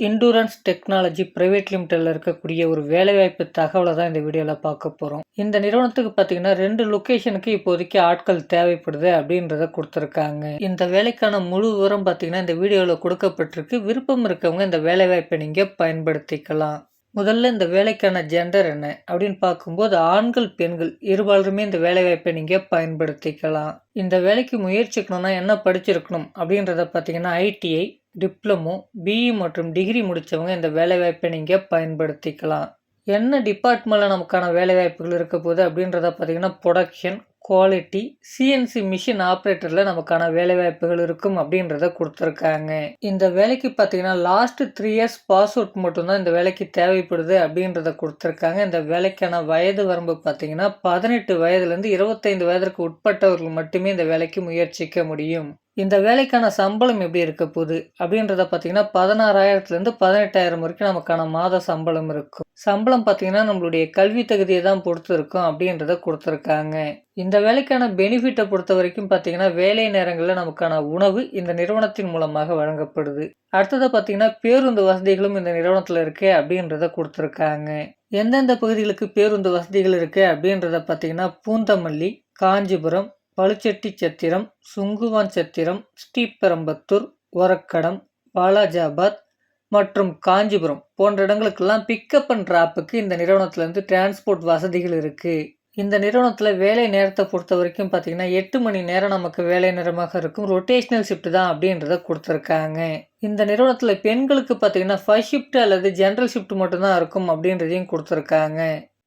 இண்டூரன்ஸ் technology private லிமிடெட்ல இருக்கக்கூடிய ஒரு வேலைவாய்ப்பு தகவலை தான் இந்த வீடியோவில் பார்க்க போகிறோம் இந்த நிறுவனத்துக்கு பார்த்தீங்கன்னா ரெண்டு லொக்கேஷனுக்கு இப்போதைக்கு ஆட்கள் தேவைப்படுது அப்படின்றத கொடுத்துருக்காங்க. இந்த வேலைக்கான முழு விவரம் பார்த்தீங்கன்னா இந்த வீடியோவில் கொடுக்கப்பட்டிருக்கு. விருப்பம் இருக்கவங்க இந்த வேலைவாய்ப்பை நீங்கள் பயன்படுத்திக்கலாம். முதல்ல இந்த வேலைக்கான ஜெண்டர் என்ன அப்படின்னு பார்க்கும்போது ஆண்கள் பெண்கள் இருபாலருமே இந்த வேலைவாய்ப்பை நீங்கள் பயன்படுத்திக்கலாம். இந்த வேலைக்கு முயற்சிக்கணும்னா என்ன படிச்சிருக்கணும் அப்படின்றத பார்த்தீங்கன்னா ஐடிஐ டிப்ளமோ பிஇ மற்றும் டிகிரி முடித்தவங்க இந்த வேலைவாய்ப்பை நீங்கள் பயன்படுத்திக்கலாம். என்ன டிபார்ட்மெண்ட்டில் நமக்கான வேலைவாய்ப்புகள் இருக்க போகுது அப்படின்றத பார்த்தீங்கன்னா ப்ரொடக்ஷன் குவாலிட்டி சிஎன்சி மிஷின் ஆப்ரேட்டரில் நமக்கான வேலைவாய்ப்புகள் இருக்கும் அப்படின்றத கொடுத்துருக்காங்க. இந்த வேலைக்கு பார்த்தீங்கன்னா last three years pass out மட்டும்தான் இந்த வேலைக்கு தேவைப்படுது அப்படின்றத கொடுத்துருக்காங்க. இந்த வேலைக்கான வயது வரம்பு பார்த்தீங்கன்னா பதினெட்டு வயதுலேருந்து இருபத்தைந்து வயதிற்கு உட்பட்டவர்கள் மட்டுமே இந்த வேலைக்கு முயற்சிக்க முடியும். இந்த வேலைக்கான சம்பளம் எப்படி இருக்க போகுது அப்படின்றத பார்த்தீங்கன்னா பதினாறாயிரத்துலேருந்து பதினெட்டாயிரம் வரைக்கும் நமக்கான மாத சம்பளம் இருக்கும். சம்பளம் பார்த்தீங்கன்னா நம்மளுடைய கல்வி தகுதியை தான் பொறுத்து இருக்கும் அப்படின்றத கொடுத்துருக்காங்க. இந்த வேலைக்கான பெனிஃபிட்டை பொறுத்த வரைக்கும் பார்த்தீங்கன்னா வேலை நேரங்களில் நமக்கான உணவு இந்த நிறுவனத்தின் மூலமாக வழங்கப்படுது. அடுத்ததை பார்த்தீங்கன்னா பேருந்து வசதிகளும் இந்த நிறுவனத்தில் இருக்கு அப்படின்றத கொடுத்துருக்காங்க. எந்தெந்த பகுதிகளுக்கு பேருந்து வசதிகள் இருக்கு அப்படின்றத பார்த்தீங்கன்னா பூந்தமல்லி காஞ்சிபுரம் பழுச்செட்டி சத்திரம் சுங்குவான் சத்திரம் ஸ்ரீபெரம்பத்தூர் ஒரக்கடம் பாலாஜாபாத் மற்றும் காஞ்சிபுரம் போன்ற இடங்களுக்கெல்லாம் பிக்கப் அண்ட் ட்ராப்புக்கு இந்த நிறுவனத்துலேருந்து டிரான்ஸ்போர்ட் வசதிகள் இருக்குது இந்த நிறுவனத்தில் வேலை நேரத்தை பொறுத்த வரைக்கும் பார்த்தீங்கன்னா எட்டு மணி நேரம் நமக்கு வேலை நேரமாக இருக்கும். ரொட்டேஷனல் ஷிஃப்ட் தான் அப்படின்றத கொடுத்துருக்காங்க. இந்த நிறுவனத்தில் பெண்களுக்கு பார்த்தீங்கன்னா ஃபர்ஸ்ட் ஷிஃப்ட் அல்லது ஜென்ரல் ஷிஃப்ட் மட்டும்தான் இருக்கும் அப்படின்றதையும் கொடுத்துருக்காங்க.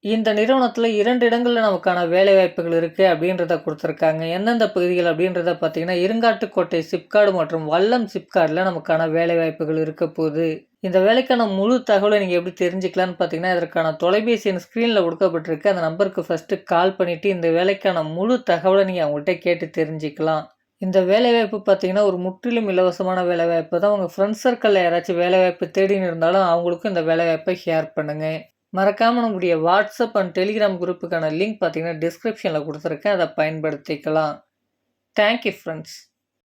இந்த நிறுவனத்தில் இரண்டு இடங்களில் நமக்கான வேலை வாய்ப்புகள் இருக்குது அப்படின்றத கொடுத்துருக்காங்க. எந்தெந்த பகுதிகள் அப்படின்றத பார்த்தீங்கன்னா இருங்காட்டுக்கோட்டை சிப்காடு மற்றும் வல்லம் சிப்காடில் நமக்கான வேலை வாய்ப்புகள் இருக்க போகுது. இந்த வேலைக்கான முழு தகவலை நீங்கள் எப்படி தெரிஞ்சுக்கலான்னு பார்த்தீங்கன்னா இதற்கான தொலைபேசி எண் ஸ்க்ரீனில் கொடுக்கப்பட்டிருக்கு. அந்த நம்பருக்கு ஃபஸ்ட்டு கால் பண்ணிவிட்டு இந்த வேலைக்கான முழு தகவலை நீங்கள் அவங்கள்ட்ட கேட்டு தெரிஞ்சுக்கலாம். இந்த வேலைவாய்ப்பு பார்த்தீங்கன்னா ஒரு முற்றிலும் இலவசமான வேலைவாய்ப்பு தான். உங்கள் ஃப்ரெண்ட்ஸ் சர்க்கிளில் யாராச்சும் வேலைவாய்ப்பு தேடின்னு இருந்தாலும் அவங்களுக்கும் இந்த வேலைவாய்ப்பை ஷேர் பண்ணுங்கள் மறக்காமல் நம்முடைய வாட்ஸ்அப் அண்ட் டெலிகிராம் குரூப்புக்கான லிங்க் பார்த்தீங்கன்னா டிஸ்கிரிப்ஷனில் கொடுத்துருக்கேன். அதை பயன்படுத்திக்கலாம். Thank you friends